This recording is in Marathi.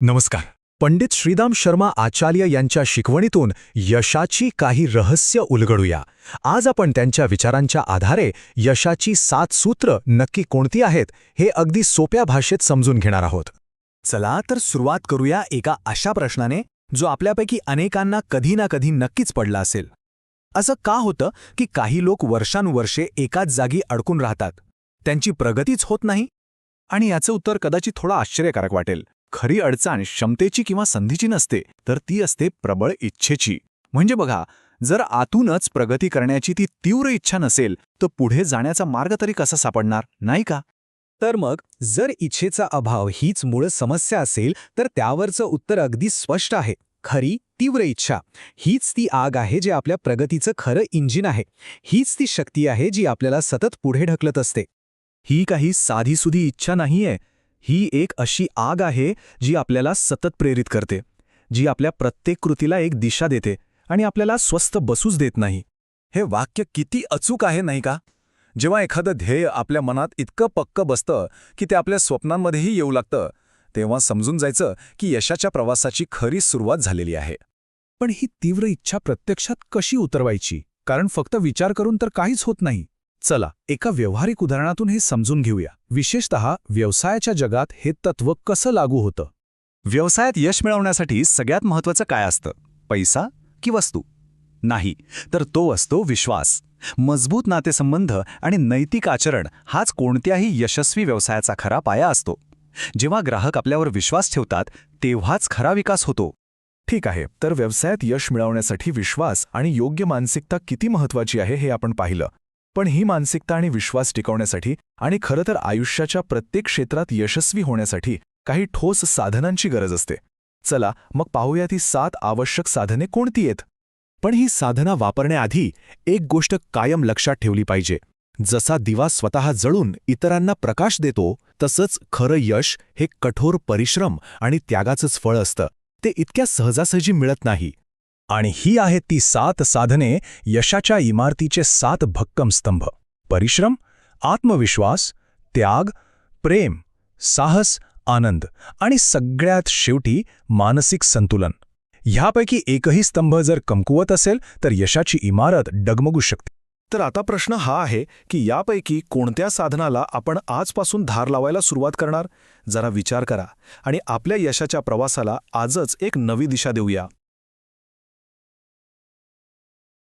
नमस्कार. पंडित श्रीदाम शर्मा आचार्य यांच्या शिकवणीतून यशाची काही रहस्य उलगडूया. आज आपण त्यांच्या विचारांच्या आधारे यशाची सात सूत्र नक्की कोणती आहेत हे अगदी सोप्या भाषेत समजून घेणार आहोत. चला तर सुरुवात करूया एका अशा प्रश्नाने जो आपल्यापैकी अनेकांना कधी ना कधी नक्कीच पडला असेल. असं का होतं की काही लोक वर्षानुवर्षे एकाच जागी अडकून राहतात? त्यांची प्रगतीच होत नाही? आणि याचं उत्तर कदाचित थोडं आश्चर्यकारक वाटेल. खरी अडचण क्षमतेची किंवा संधीची नसते तर ती असते प्रबळ इच्छेची. म्हणजे बघा जर आतूनच प्रगती करण्याची ती तीव्र इच्छा नसेल तर पुढे जाण्याचा मार्ग तरी कसा सापडणार नाही का? तर मग जर इच्छेचा अभाव हीच मूळ समस्या असेल तर त्यावरचं उत्तर अगदी स्पष्ट आहे. खरी तीव्र इच्छा. हीच ती आग आहे जे आपल्या प्रगतीचं खरं इंजिन आहे. हीच ती शक्ती आहे जी आपल्याला सतत पुढे ढकलत असते. ही काही साधीसुधी इच्छा नाहीये. ही एक अशी आग आहे जी आपल्याला सतत प्रेरित करते जी आपल्या प्रत्येक कृतीला एक दिशा देते आणि आपल्याला स्वस्थ बसूच देत नाही. हे वाक्य किती अचूक आहे नाही का? जेव्हा एखादं ध्येय आपल्या मनात इतकं पक्क बसतं की ते आपल्या स्वप्नांमध्येही येऊ लागतं तेव्हा समजून जायचं की यशाच्या प्रवासाची खरी सुरुवात झालेली आहे. पण ही तीव्र इच्छा प्रत्यक्षात कशी उतरवायची? कारण फक्त विचार करून तर काहीच होत नाही. चला एका व्यावहारिक उदाहरणातून हे समजून घेऊया. विशेषतः व्यवसायाच्या जगात हे तत्व कसं लागू होतं? व्यवसायात यश मिळवण्यासाठी सगळ्यात महत्त्वाचं काय असतं? पैसा की वस्तू? नाही तर तो असतो विश्वास. मजबूत नातेसंबंध आणि नैतिक आचरण हाच कोणत्याही यशस्वी व्यवसायाचा खरा पाया असतो. जेव्हा ग्राहक आपल्यावर विश्वास ठेवतात तेव्हाच खरा विकास होतो. ठीक आहे तर व्यवसायात यश मिळवण्यासाठी विश्वास आणि योग्य मानसिकता किती महत्वाची आहे हे आपण पाहिलं. पण ही मानसिकता आणि विश्वास टिकवण्यासाठी आणि खरं तर आयुष्याच्या प्रत्येक क्षेत्रात यशस्वी होण्यासाठी काही ठोस साधनांची गरज असते. चला मग पाहूया ती सात आवश्यक साधने कोणती आहेत? पण ही साधना वापरण्याआधी एक गोष्ट कायम लक्षात ठेवली पाहिजे. जसा दिवा स्वतः जळून इतरांना प्रकाश देतो तसंच खरं यश हे कठोर परिश्रम आणि त्यागाचंच फळ असतं. ते इतक्या सहजासहजी मिळत नाही. आणि ही आहेत ती सात साधने यशाच्या इमारतीचे सात भक्कम स्तंभ. परिश्रम आत्मविश्वास त्याग प्रेम साहस आनंद आणि सगळ्यात शेवटी मानसिक संतुलन. ह्यापैकी एकही स्तंभ जर कमकुवत असेल तर यशाची इमारत डगमगू शकते. तर आता प्रश्न हा आहे की यापैकी कोणत्या साधनाला आपण आजपासून धार लावायला सुरुवात करणार? जरा विचार करा आणि आपल्या यशाच्या प्रवासाला आजच एक नवी दिशा देऊया.